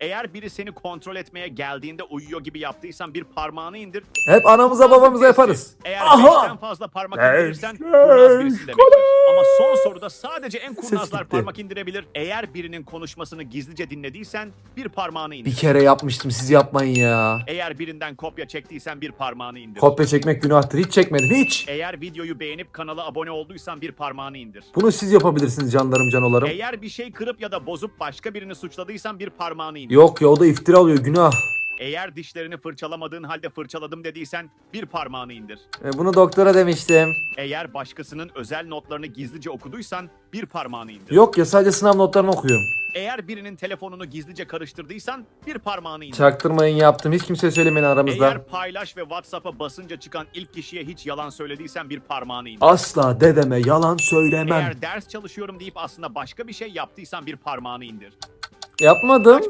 Eğer biri seni kontrol etmeye geldiğinde uyuyor gibi yaptıysan bir parmağını indir. Hep anamıza babamıza yaparız. Eğer Aha! beşten fazla parmak indirirsen kurnaz birisin demektir. Ama son soruda sadece en kurnazlar gitti. parmak indirebilir. Eğer birinin konuşmasını gizlice dinlediysen bir parmağını indir. Bir kere yapmıştım siz yapmayın ya. Eğer birinden kopya çektiysen bir parmağını indir. Kopya çekmek günahtır. Hiç çekmedim hiç. Eğer videoyu beğenip kanala abone olduysan bir parmağını indir. Bunu siz yapabilirsiniz canlarım canolarım. Eğer bir şey kırıp ya da bozup başka birini suçladıysan bir parmağını indir. Yok ya o da iftira oluyor günah. Eğer dişlerini fırçalamadığın halde fırçaladım dediysen bir parmağını indir. E, bunu doktora demiştim. Eğer başkasının özel notlarını gizlice okuduysan bir parmağını indir. Yok ya sadece sınav notlarımı okuyorum. Eğer birinin telefonunu gizlice karıştırdıysan bir parmağını indir. Çaktırmayın yaptım. Hiç kimseye söylemeyin aramızda. Eğer paylaş ve WhatsApp'a basınca çıkan ilk kişiye hiç yalan söylediysen bir parmağını indir. Asla dedeme yalan söylemem. Eğer ders çalışıyorum deyip aslında başka bir şey yaptıysan bir parmağını indir. Yapmadım.